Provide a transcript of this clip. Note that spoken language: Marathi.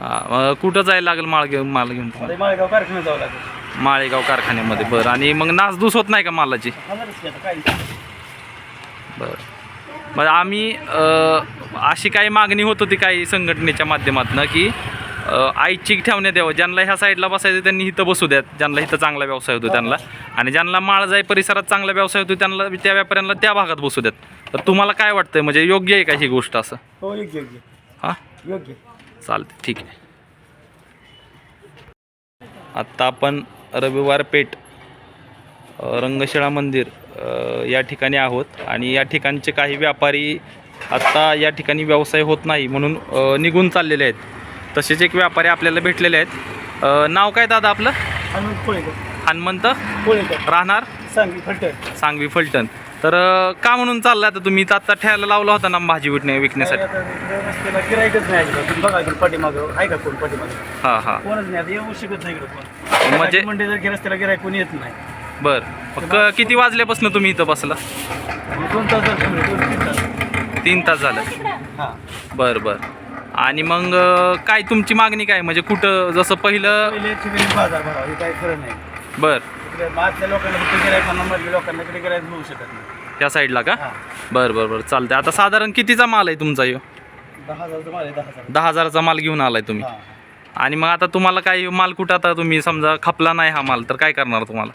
हा कुठं जायला लागेल माळ घेऊन माल घेऊन तुम्हाला? माळेगाव कारखान्यात जावं लागेल. माळेगाव कारखान्यामध्ये बरं. आणि मग नासधूस होत नाही का मालाची? होणारच की आता काय बरं. मग आम्ही अ, अशी काही मागणी होत होती काही संघटनेच्या माध्यमातून की अ, ऐच्छिक ठेवण्यात यावं. ज्यांना ह्या साईडला बसायचं त्यांनी इथं बसू द्यात. ज्यांना इथं चांगला व्यवसाय होतो त्यांना. आणि ज्यांना माळजाई परिसरात चांगला व्यवसाय होतो त्यांना त्या व्यापाऱ्यांना त्या भागात बसू द्यात. तर तुम्हाला काय वाटतंय? म्हणजे योग्य आहे का ही गोष्ट असं? हो योग्य योग्य. हां? योग्य. चालते. ठीक आहे. आत्ता आपण रविवार पेठ रंगशिळा मंदिर या ठिकाणी आहोत. आणि या ठिकाणचे काही व्यापारी आत्ता या ठिकाणी व्यवसाय होत नाही म्हणून निघून चाललेले आहेत. तसेच एक व्यापारी आपल्याला भेटलेले आहेत. नाव काय दादा आपलं? हनुमंत हनुमंत राहणार? सांगली फलटण. सांगवी फलटण. तर का म्हणून चाललं आता तुम्ही? इथं आत्ता ठेवायला लावला होता ना भाजी विकण्या विकण्यासाठी. आता इकडे रस्त्याला गिराईकच नाही अजिबात. तुम्ही बघा इकडे पाठीमागं. आहे का कोण पाठीमागं? हां हां. कोणच नाही. आता येऊ शकत नाही इकडे कोण. म्हणजे म्हणजे जर रस्त्याला गिराईक कोणी येत नाही. बरं. मग क- किती वाजल्यापासून तुम्ही इथं बसला? आणि दोन तास झाले थांबले, दोन तीन तास. तीन तास झालं. हां. बरं बरं. आणि मग अं, काय तुमची मागणी काय? म्हणजे कुठं जसं पहिलं बाजार भरावा. हे काही खरं नाही. बर. इकडे मागच्या लोकांना फक्त गिरायकांना मधल्या लोकांना इकडे गिरायक मिळू शकत नाही. त्या साईडला का? हां. बरं बरं बरं. चालतंय. आता साधारण कितीचा माल आहे तुमचा ह्यो दहा हजारचं माल आहे दहा हजार दहा हजाराचा माल घेऊन आलाय तुम्ही. हां. आणि मग आता तुम्हाला काय माल कुठं आता तुम्ही समजा खपला नाही हा माल तर काय करणार तुम्हाला?